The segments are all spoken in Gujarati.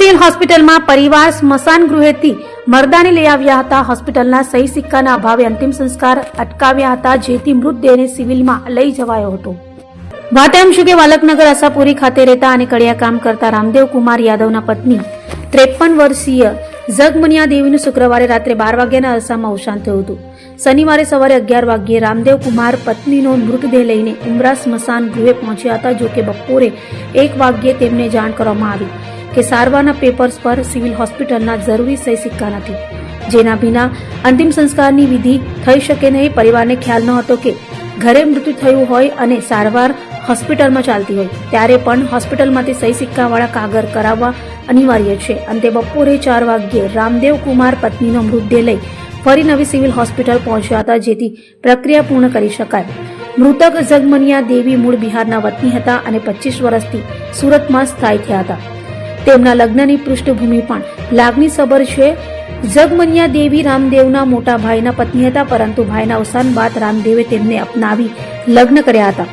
સિવિલ હોસ્પિટલમાં પરિવાર સ્મશાન ગૃહેથી મરદાને લઈ આવ્યા હતા. હોસ્પિટલના સહી સિક્કાના અભાવે અંતિમ સંસ્કાર અટકાવ્યા હતા, જેથી મૃતદેહને સિવિલમાં લઈ જવાયો હતો. વાત એમ છે કે વાલકનગર આશાપુરી ખાતે રહેતા અને કડિયા કામ કરતા રામદેવ કુમાર યાદવના પત્ની ત્રેપન વર્ષીય જગમનિયા દેવીનું શુક્રવારે રાત્રે બાર વાગ્યાના અરસામાં અવસાન થયું હતું. શનિવારે સવારે અગિયાર વાગ્યે રામદેવ કુમાર પત્નીનો મૃતદેહ લઈને ઉમરા સ્મશાન ગૃહે પહોંચ્યા હતા જો કે બપોરે એક વાગ્યે તેમને જાણ કરવામાં આવી. કે સારવારના પેપર્સ પર સિવિલ હોસ્પિટલના જરૂરી સહી સિક્કા નથી, જેના વિના અંતિમ સંસ્કારની વિધિ થઈ શકે નહીં. પરિવારને ખ્યાલ ન હતો કે ઘરે મૃત્યુ થયું હોય અને સારવાર હોસ્પિટલમાં ચાલતી હોય, ત્યારે પણ હોસ્પિટલમાંથી સહી સિક્કાવાળા કાગળ કરાવવા અનિવાર્ય છે. અંતે બપોરે ચાર વાગ્યે રામદેવ કુમાર પત્નીનો મૃતદેહ લઈ ફરી નવી સિવિલ હોસ્પિટલ પહોંચ્યા હતા, જેથી પ્રક્રિયા પૂર્ણ કરી શકાય. મૃતક જગમનિયા દેવી મૂળ બિહારના વતની હતા અને પચીસ વર્ષથી સુરતમાં સ્થાયી થયા હતા. તેમના લગ્નની પૃષ્ઠભૂમિ પણ લાગણીસભર છે. જગમનિયા દેવી રામદેવના મોટા ભાઈના પત્ની હતા, પરંતુ ભાઈના અવસાન બાદ રામદેવે તેમને અપનાવી લગ્ન કર્યા હતા.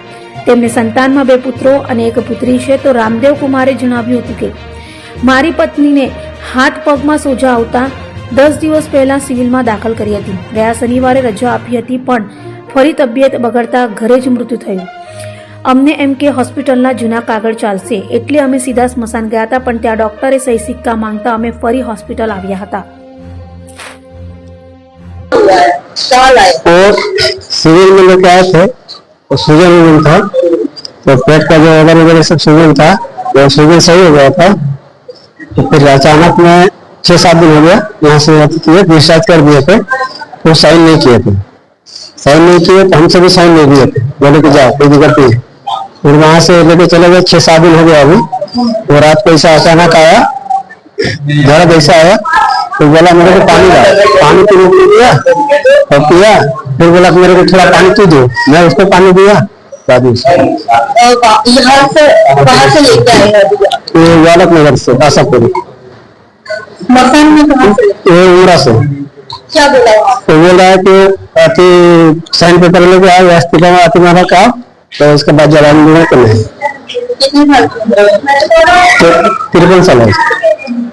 તેમને સંતાનમાં બે પુત્રો અને એક પુત્રી છે, તો રામદેવ કુમારે જણાવ્યું હતું કે, મારી પત્નીને હાથ પગમાં સોજા આવતા દસ દિવસ પહેલા સિવિલમાં દાખલ કરી હતી. ગયા શનિવારે રજા આપી હતી, પણ ફરી તબિયત બગડતા ઘરે જ મૃત્યુ થયું. અમને એમ કે હોસ્પિટલના જૂના કાગળ ચાલશે એટલે અમે સીધા સ્મશાન ગયા હતા પણ ત્યાં ડોક્ટરે સહી સિક્કા માંગતા અમે ફરી હોસ્પિટલ આવ્યા હતા साल आए और सिविल में लेके आए थे और सूजन वूजन था तो पेट का जो वगैरह वगैरह सब सूजन था वो सूजन सही हो गया था तो फिर अचानक में छह सात दिन हो गया यहाँ से अथी किए डिस्चार्ज कर दिए थे तो साइन नहीं किए थे साइन नहीं किए तो हमसे भी साइन नहीं दिए थे बोले कि जाओ कोई दिक्कत नहीं है। फिर वहाँ से लेके चले गए छह सात दिन हो गया अभी। वो रात को ऐसा अचानक आया दर्द ऐसा आया तो बोला मेरे को पानी ला पानी पीने को दिया और पिया। फिर बोला मेरे को थोड़ा पानी पी दो मैं उसको पानी दिया। दादी से से नगर से आशापुरी मकान में कहाँ से। ये उमरा से क्या बोला? तो बोल है कि अति साइन पेपर लेके आए हॉस्पिटल में अति मारा का तो उसके बाद जवान मिलने को नहीं कितने साल की उम्र है? तो तिरपन साल है